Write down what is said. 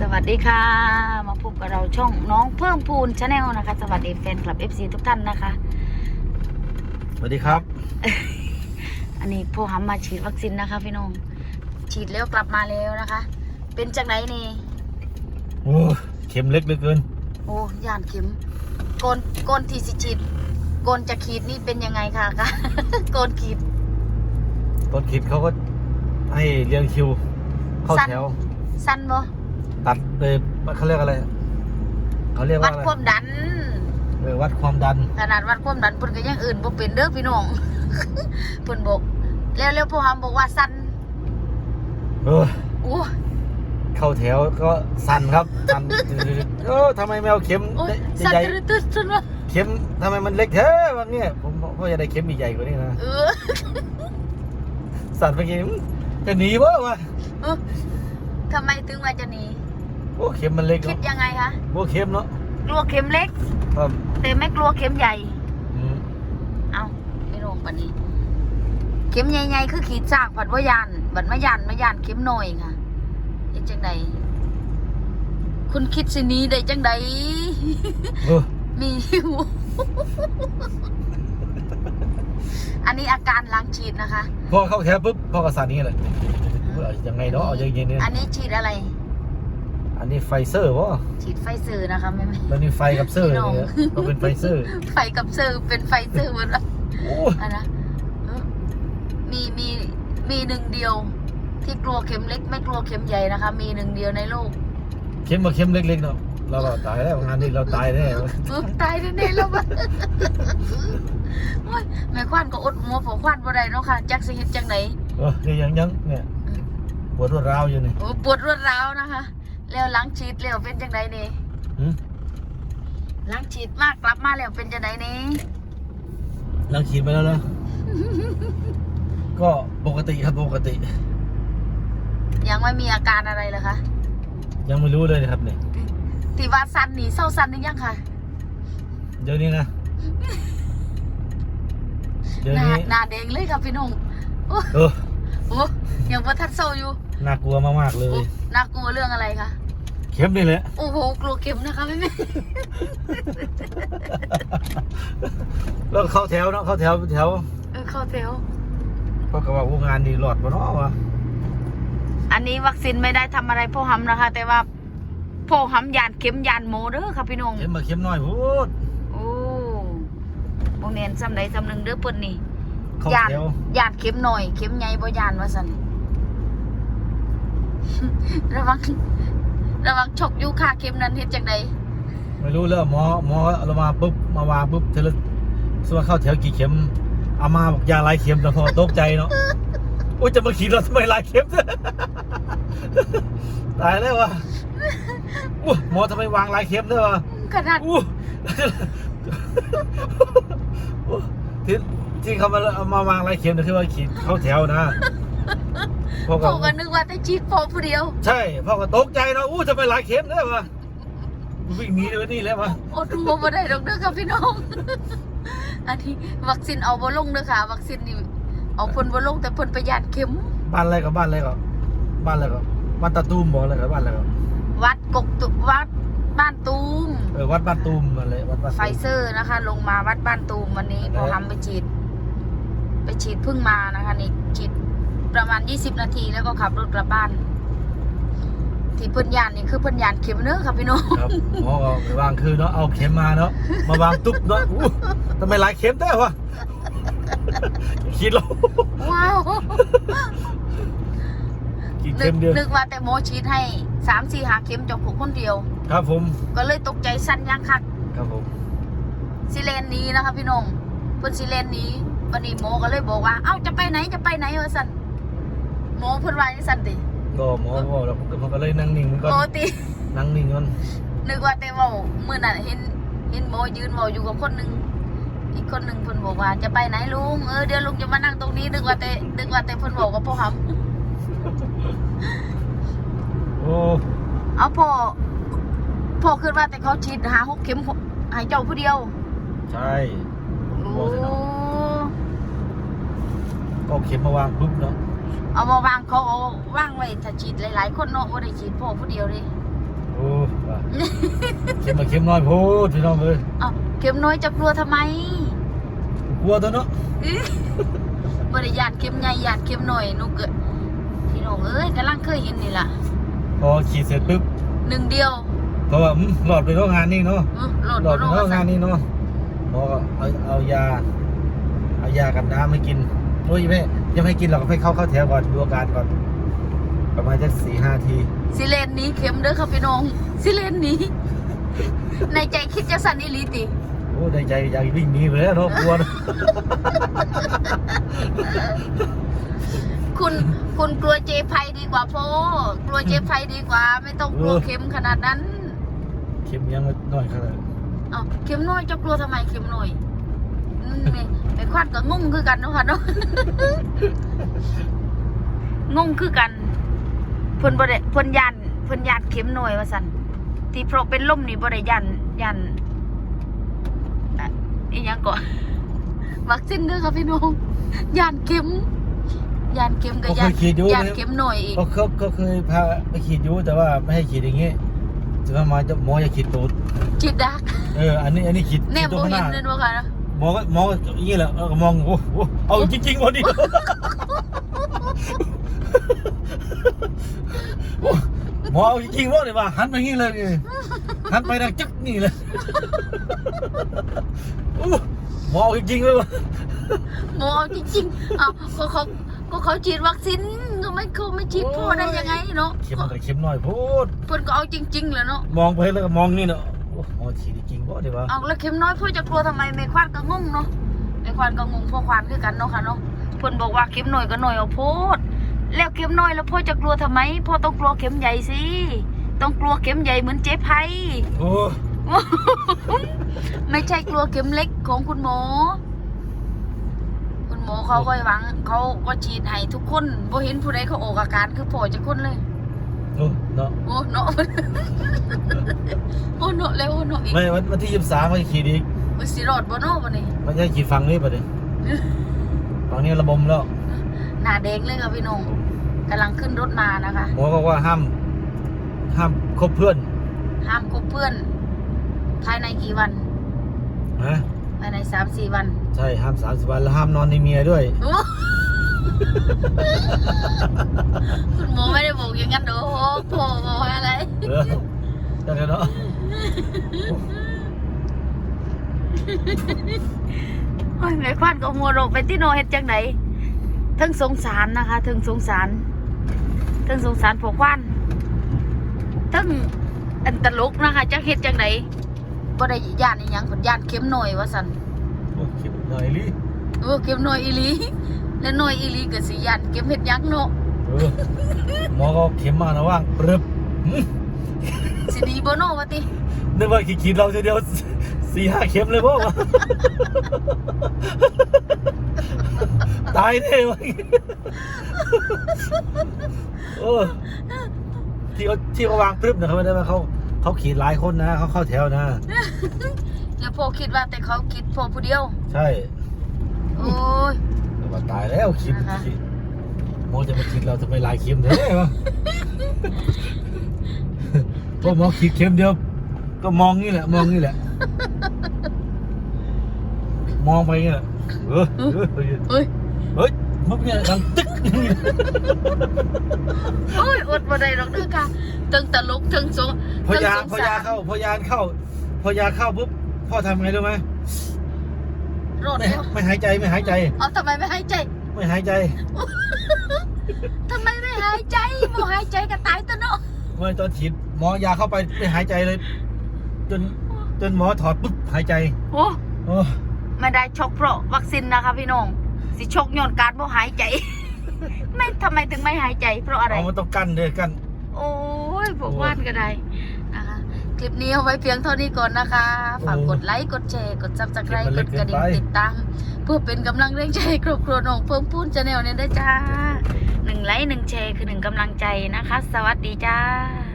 สวัสดีค่ะ มาพบกับเราช่องน้องเพิ่มพูนชาแนลนะคะ สวัสดีแฟนคลับ FC ทุกท่านนะคะ สวัสดีครับ อันนี้พ่อหำมาฉีดวัคซีนนะคะ พี่น้อง ฉีดแล้วกลับมาแล้วนะคะ เป็นจากไหนนี่ โอ้เข็มเล็กเหลือเกิน โอ้ย่านเข็มโกนโกนที่สิฉีดโกนจะขีดนี่เป็นยังไงคะคะโกนขีดต้นคิดเขาก็ให้เรียงคิว เข้าสั้นแถวสั้นบ่ ตัดเลยเขาเรียกอะไรเขาเรียกวัว่าดอะไรความดัน เออวัดความดัน ขนาดวัดความดันเพิ่นก็ยังอื่นบ่เป็นเด้อพี่น้อง เพิ่นบอกแล้วแล้วพ่อหำบอกว่าสั้นเออ โอ้เข้าแถวก็สั่นครับสั่นเออทำไมไม่เอาเข็มโอ้ยใหญ่สั่นตืดตืดตืดวะๆเข็มทำไมมันเล็กแท้วันนี้ผมก็จะได้เข็มใหญ่ๆกว่านี้นะเออสั่นไปกินจะหนีวะวะเออทำไมถึงว่าจะหนี โอ้เข็มมันเล็กคิดเนาะยังไงคะโอ้เข็มเนาะกลัวเข็มเล็ก ครับแต่ไม่กลัวเข็มใหญ่ อืมเอาไม่ลงปานนี้ เข็มใหญ่ๆคือขีดซากผัดว่ายานบัดมายานมายานเข็มน้อยค่ะเฮ็ดจังใดคุณคิดสิหนี้ได้จังใด เออมีอยู่อันนี้อาการล้างฉีดนะคะ พอเข้าแถวปุ๊บพ่อก็สั่นนี่เลยเออยังไงเนาะเอาอย่างเงี้ยเนี่ยอันนี้ฉีดอะไร อันนี้ไฟเซอร์วะฉีดไฟเซอร์นะคะแม่แม่แล้วนี่ไฟกับเซอร์พี่น้องเนี่ยก็เป็นไฟเซอร์ ไฟกับเซอร์เป็นไฟเซอร์หมดแล้วโอ้อันนะเออมีมีมีหนึ่งเดียว ที่กลัวเข็มเล็ก ไม่กลัวเข็มใหญ่นะคะ มีหนึ่งเดียวในโลก เข้มมาเข้มเล็กๆเนาะเราก็ตายแล้วงานนี้เราตายแน่เออตายแน่ๆแล้ววะโอ้ยแม่ควันก็อดหัวผมควันบ่ได้เนาะค่ะจักสิเฮ็ดจังไหนเออนี่ยังยังเนี่ยปวดรวดร้าวอยู่นี่โอ้ปวดรวดร้าวนะคะ แล้วหล้างฉีดแล้วเป็นจังไดนี่หืมหล้างฉีดมากกลับมาแล้วเป็นจังไดนี่ลังขีดไปแล้วนะ ก็ปกติครับปกติ ยังไม่มีอาการอะไรเลยคะยังไม่รู้เลยนะครับเนี่ยที่ว่าสันนี่เศร้าสันนี่ยังค่ะเดี๋ยวนี้นะ เดี๋ยวหน้านี้หน้าแดงเลยค่ะพี่น้องโอ้เออโอ้ยังบ่ทัดเศร้าอยู่น่ากลัวมากๆเลโอ้ยน่ากลัวเรื่องอะไรคะ เข้มนี่แหละ โอ้โหกลัวเข็มนะคะแม่แม่แล้วเข้าแถวเนาะเข้าแถวแถวเออเข้าแถวเพราะกับว่าโรงงานนี่หลอดบ่เนาะวะอันนี้วัคซีนไม่ได้ทำอะไรพ่อหำนะคะ แต่ว่าพ่อหำยานเข็มยานโมเด้อค่ะพี่น้อง เข้มมาเข้มน้อยพูดโอ้โมเนียนซ้ำใดซ้ำหนึ่งเด้อเพิ่นนี่เข้ายานแถว ยานเข็มหน่อย เข็มใหญ่บ่ยานว่าซั่น ระวัง ระวังฉกอยู่ค่ะเข็มนั้นเฮ็ดจังไดไม่รู้แล้วหมอหมอเรามาปุ๊บมาวางปุ๊บเทเลส่วนเข้าแถวกี่เข็มอามาบอกยาหลายเข็มแต่พอตกใจเนาะโอ้ยจะมาขี่รถทำไมหลายเข็มตายแล้ววะอู้หมอทำไมวางหลายเข็มด้วยวะขนาดอู้อู้ที่ที่เขามาเอามาวางหลายเข็มเนี่ยคือว่าขี่เข้าแถวนะ พ่อพ่ก็อก็นึกว่าแต่ฉีดพ่อผู้เดียว ใช่พ่อก็ตกใจเนาะอู้ทำไมหลายเข็มเนี่ยวะวิ่งหนีเลยนี่แล้ววะอดหัวบ่ได้ดอกเด้อค่ะพี่น้องอันนี้วัคซีนเอาบ่ลงเด้อค่ะ วัคซีนนี่เอาเพิ่นบ่ลงแต่เพิ่นไปยานเข็ม บ้านอะไรกับบ้านอะไรกับบ้านอะไรกับบ้านตาตูมบอกอะไรกับบ้านอะไรกับวัดกกตุวัดบ้านตูมเออวัดบ้านตูมอะไรวัดบ้านตูมไฟเซอร์นะคะ ลงมาวัดบ้านตูมวันนี้แล้วพอทำไปฉีด ไปฉีดเพิ่งมานะคะนี่ฉีดประ มาณ 20 นาทีแล้วก็ขับรถกลับบ้าน ที่เพิ่นยานนี่คือเพิ่นยานเข็มเนื้อะค่ะพี่น้องครับหมอก็ไปวางคือเนาะเอาเข็มมาเนาะมาวางตุ๊บเนาะอู้ทำไมหลายเข็มได้วะคิดแล้วว้าวกี่นึเข็กมเดียวนึกว่าแต่โมฉีดให้สามสี่หาเข็มจากผมคนเดียว ครับผมก็เลยตกใจสั้นยังคัก ครับผมสิเลนหนี้นะคะพี่น้องเพิ่นสิเลนหนี้วันนี้โมก็เลยบอกว่า เอ้าจะไปไหนจะไปไหนวะสัน โมเพิ่นว่าจังซั่นติก็หมอบอกแล้วผมก็ผมก็เลยนั่งนิ่งมันก็โอตินั่งนิ่งก่อนนึกว่าแต่เว้ามื้อนั้นเห็นเห็นโมยืนเว้าอยู่กับคนหนึงอีกคนหนึงเพิ่นบอกว่าจะไปไหนลุงเออเดี๋ยวลุงจะมานั่งตรงนี้นึกว่าแต่นึกว่าแต่เพิ่นบอกกับพ่อหำโอ้เอาพ่อพ่อคิดว่าแต่เขาฉีดหาหกเข็มให้เจ้าผู้เดียว ใช่โอ้บอกสิเนาะก็เอาเข็มมาวางปุ๊บเนาะ เอามาวางเขาเอาวางไว้ถ้าฉีดหลายๆ คนเนาะบ่ได้ฉีดพ่อผู้เดียวเลยโอ้ว่าเข็มมาเข็มน้อยโพดพี่น้องเอ้ยเอ้าเข็มน้อยจะกลัวทำไมกลัวตัวเนาะอื้อบริยานเข็มใหญ่ยานเข็มหน่อยหนูเกิดพี่น้องเอ้ยกำลังเคยเห็นนี่ล่ะพอขีดเสร็จปุ๊บหนึ่งเดียวเพราะว่าอืมหลอดไปโรงงานนี่เนาะอื้อโหลดหลอดโหลไปดโรงงานนี่เนาะหมอก็เอาเอายา เอายากันน้ำให้กิน โอ้ยแม่ยังไม่ให้กินหรอกให้เข้าเข้าแถวก่อนดูอาการก่อน ประมาณสักสี่ห้าทีสิเลนหนี้เข็มเด้อค่ะพี่น้องสิเลนหนี้ ในใจคิดจะสั่นอีหลีติโอ้ในใจอยากวิ่งหนีไปแล้วเนาะกลัวนะคุณคุณกลัวเจไพดีกว่าโพกลัวเจไพดีกว่า ไม่ต้องกลัวเข็มขนาดนั้น เข็มยังไม่น้อยขนาดเอ้าเข็มน้อยจะกลัวทำไมเข็มน้อยอืม ไม่ไม่ควัดก็งงคือกันเนาะค่ะเนาะงงคือกันเพิ่นบ่ได้เพิ่นยันเพิ่นยันเข็มน้อยว่าซั่นที่เพราะเป็นลมนี่บ่ได้ยันยันอะอีหยังก่อนวัคซีนเด้อค่ะพี่น้องยันเข็มยันเข็มกับเขาเคยันยขีดอยู่ยันนะเข็มหน่อยอีกเขาเขาเขาเคยพาไปขีดอยู่แต่ว่าไม่ให้ขีดอย่างงี้จะมามาจะหมอจะขีดตูดจิตดักเอออันนี้อันนี้ขีดแนขีบดตรงบ่ข้างหเห็นน้านั่นบ่ค่ะห มอก็หมอก็อย่างงี้แหละเออก็มองโอ้โหเอาจริงๆวันนี้หมอเอาจริงๆว่าเลยว่าหันไปอย่างงี้เลยนี่หันไปดังจึ๊กนี่เลยอู้หมอเอาจริงๆเลยว่ะหมอจริงๆอ้าวก็เขาก็เขาฉีดวัคซีนก็ไม่เขาไม่ฉีดพ่อได้ยังไงเนาะเข็มมันก็เข็มน้อยโพูดเพิ่นก็เอาจริงๆแหล้วเนาะ มองไปแล้วก็มองนี่เนาะโอ้ หมอฉีดจริงๆว่าเดี๋ยวะเอาแล้วเข็มน้อยพ่อจะกลัวทำไมแม่ควานก็งงเนาะแม่ควานก็งงพ่อควานคือกันเนาะค่ะเนาะเพิ่นบอกว่าเข็มน้อยก็น้อยเอาโพดแล้วเข็มน้อยแล้วพ่อจะกลัวทำไมพ่อต้องกลัวเข็มใหญ่สิต้องกลัวเข็มใหญ่เหมือนเจ๊ไพโอ้ไม่ใช่กลัวเข็มเล็กของคุณหมอ คุณหมอเขาก็หวังเขาก็ฉีดให้ทุกคนบ่เห็นผู้ใดเขาออกอาการคือพ่อจะคนเลย โอ้เนาะโอ้เนาะโอ้เนาะแล้วโอ้เนาะอีกไม่วันวันที่ยี่สิบสามมันจะขีดอีกมันสิรอดบ่เนาะบ่นี่มันจะขีดฝั่งนี้ปะเดี๋ยวฝั่งนี้ระบมแล้ว หน้าแดงเลยค่ะพี่น้องกำลังขึ้นรถมานะคะหมอบอกว่าห้ามห้ามคบเพื่อน ห้ามคบเพื่อน ภายในกี่วันนะภายในสามสี่วัน ใช่ห้ามสามสิบวันแล้วห้ามนอนในเมียด้วยโอ้ คุณหมอไม่ได้บอกอย่างนั้นโอ้พ่อบอกว่าอะไรเออได้แล้วเนาะโอ้ยแม่ควันก็หัวโรกไปที่โนเฮ็ดจังไหนทั้งสงสารนะคะทั้งสงสารทั้งสงสารผัวควันทั้งอันตลกนะคะจักเฮ็ดจังไหนบ่ได้ย่านอีหยังเพิ่นย่านเข็มหน่อยว่าซั่นโอ้ขีดหน่อยลิเออเข็มหน่อยอีหลี แล้วหน่อยอีหลีก็สิย่านเข็มเฮ็ดหยังเนาะเออหมอก็เข็มมานะว่างปรึบหึสิดีบ่เนาะว่าตินึกว่าขีดๆเราทีเดียวสี่ห้าเข็มเลยพวกตายแน่วะโอ้ที่เขาที่เขาวางปรึบนะเขาไม่ได้ว่าเขาเขาขีดหลายคนนะเขาเข้าแถวนะแล้วพ่อคิดว่าแต่เขาคิดพ่อผู้เดียว ใช่ โอ้ย แต่ว่าตายแล้วขีดนะคะขีดหมอจะมาขีดเราทำไมหลายเข็มเด้อวะพวกหมอขีดเข็มเดียว ก็มองนี่แหละ มองนี่แหละ มองไปนี่แหละเออเออเออเฮ้ยเฮ้ยมุกเนี่ยดังตึ๊กโอ้ยอดบ่ได้หรอกเด้อค่ะทั้งตลกทั้งสงพอยาทั้งพสองยาสารเข้าพอยาเข้าพอยาเข้าปุ๊บพ่อทำไงรู้ไหม รอดไม่แล้วไม่หายใจไม่หายใจ เอาทำไมไม่หายใจไม่หายใจทำไมไม่หายใจบ่หายใจก็ตายตัวเนาะเมื่อตอนฉีดหมอยาเข้าไปไม่หายใจเลย จนจนหมอถอดปุ๊บหายใจโอ้โอ้ไม่ได้ชกเพราะวัคซีนนะคะพี่น้องสิชกย้อนการบ่หายใจ ไม่ทำไมถึงไม่หายใจ เพราะอะไรเอามันต้องกั้นเลยกั้นโอ้ยผมว่านก็ได้นะ คลิปนี้เอาไว้เพียงเท่านี้ก่อนนะคะ ฝากกดไลค์ กดแชร์ กดซับสไครต์กดกระดิ่งติดตามเพื่อเป็นกำลังแรงใจครอบครัวน้องเพิ่มพูนชาแนลเนี่ยด้วยจ้าหนึ่งไลค์หนึ่งแชร์คือหนึ่งกำลังใจนะคะ สวัสดีจ้า